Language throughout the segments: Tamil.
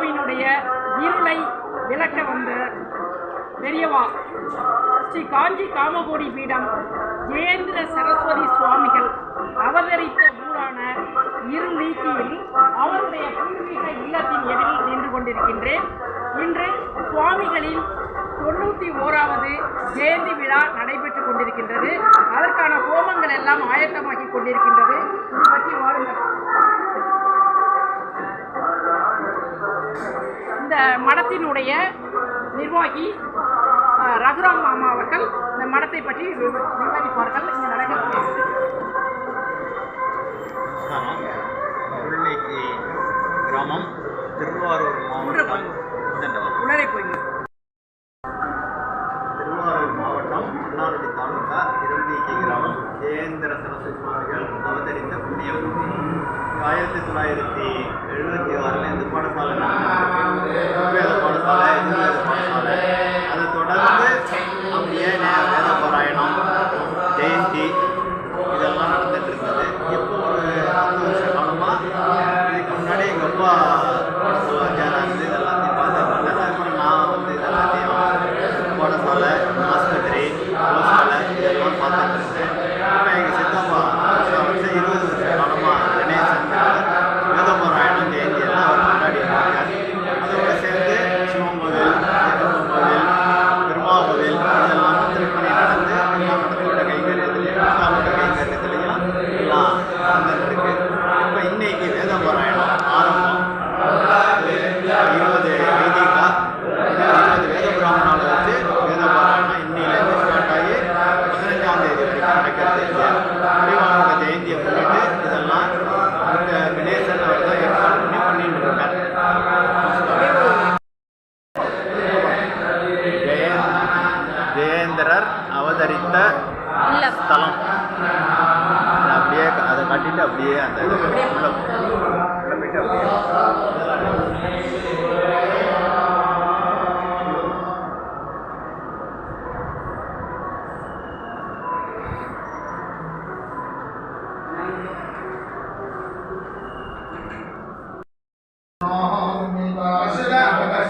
இந்தியாவினுடைய இருளை விளக்க வந்த பெரியவா ஸ்ரீ காஞ்சி காமகோடி பீடம் ஜெயேந்திர சரஸ்வதி சுவாமிகள் அவதரித்த ஊரான இருநீக்கியில் அவருடைய பூர்வீக இல்லத்தின் எதிரில் நின்று கொண்டிருக்கின்றேன். இன்று சுவாமிகளின் தொண்ணூற்றி ஓராவது ஜெயந்தி விழா நடைபெற்றுக் கொண்டிருக்கின்றது. அதற்கான ஹோமங்கள் எல்லாம் ஆயத்தமாகி கொண்டிருக்கின்றது. இது பற்றி வாருங்கள். மடத்தினுடைய நிர்வாகி ரகுராம் மாமா அவர்கள் இந்த மடத்தை பற்றி விவ- விவரிப்பார்கள். இங்கே நடக்கிறது கிராமம் திருவாரூர் மாவட்டம் இந்தண்டவா. உள்ளே போய்ங்க திருவாரூர் மாவட்டம் மன்னார்குடி தாலுகா இருள்ளிக்கி கிராமம் ஜெயேந்திர சரஸ்வதி சுவாமிகள் அவதரித்த புண்ணிய பூமி ஆயிரத்தி தொள்ளாயிரத்தி எழுபத்தி ஆறுலேருந்து பாடசாலை வேத பாடசாலை எதிர்வேத பாடசாலை. அதை தொடர்ந்து அப்படியே நே- வேத பாராயணம் ஜெயந்தி இதெல்லாம் நடந்துட்டு இருந்தது. இப்போ ஒரு பத்து வருஷ காலமாக இதுக்கு முன்னாடி எங்கள் அப்பா பெரியவானோட ஜெயந்தியை முன்னிட்டு இதெல்லாம் இந்த கணேசன் அவர் தான் ஏற்பாடு பண்ணி பண்ணிட்டு இருக்கார் ஜெய ஜெயேந்திரர் அவதரித்த ஸ்தலம். அதை அப்படியே அதை காட்டிட்டு அப்படியே அந்த உள்ள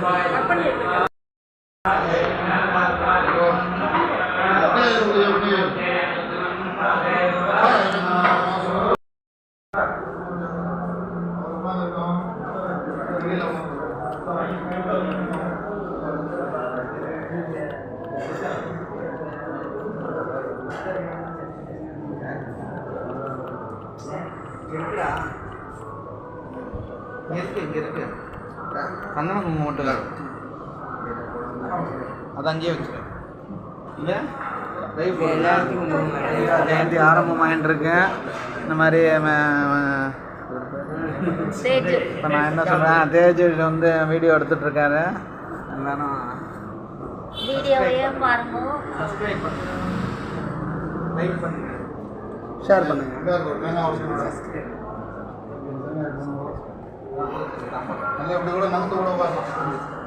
பண்ணேன் கட் பண்ணி எடுத்துக்கலாம் இருக்கு இங்க இருக்கு. சந்தன குங்குமம் மட்டும் இல்லை. அது அங்கேயே வச்சுக்க. இல்லை ஜெயந்தி ஆரம்பமாயின்னு இருக்கு இந்த மாதிரி இப்போ நான் என்ன சொல்கிறேன் தேஜ் வந்து வீடியோ எடுத்துட்டு இருக்காரு எல்லாரும் வீடியோவையும் பாருங்க? லைக் பண்ணுங்க. ஷேர் பண்ணுங்க. நல்லா இப்படி கூட நமக்கு கூட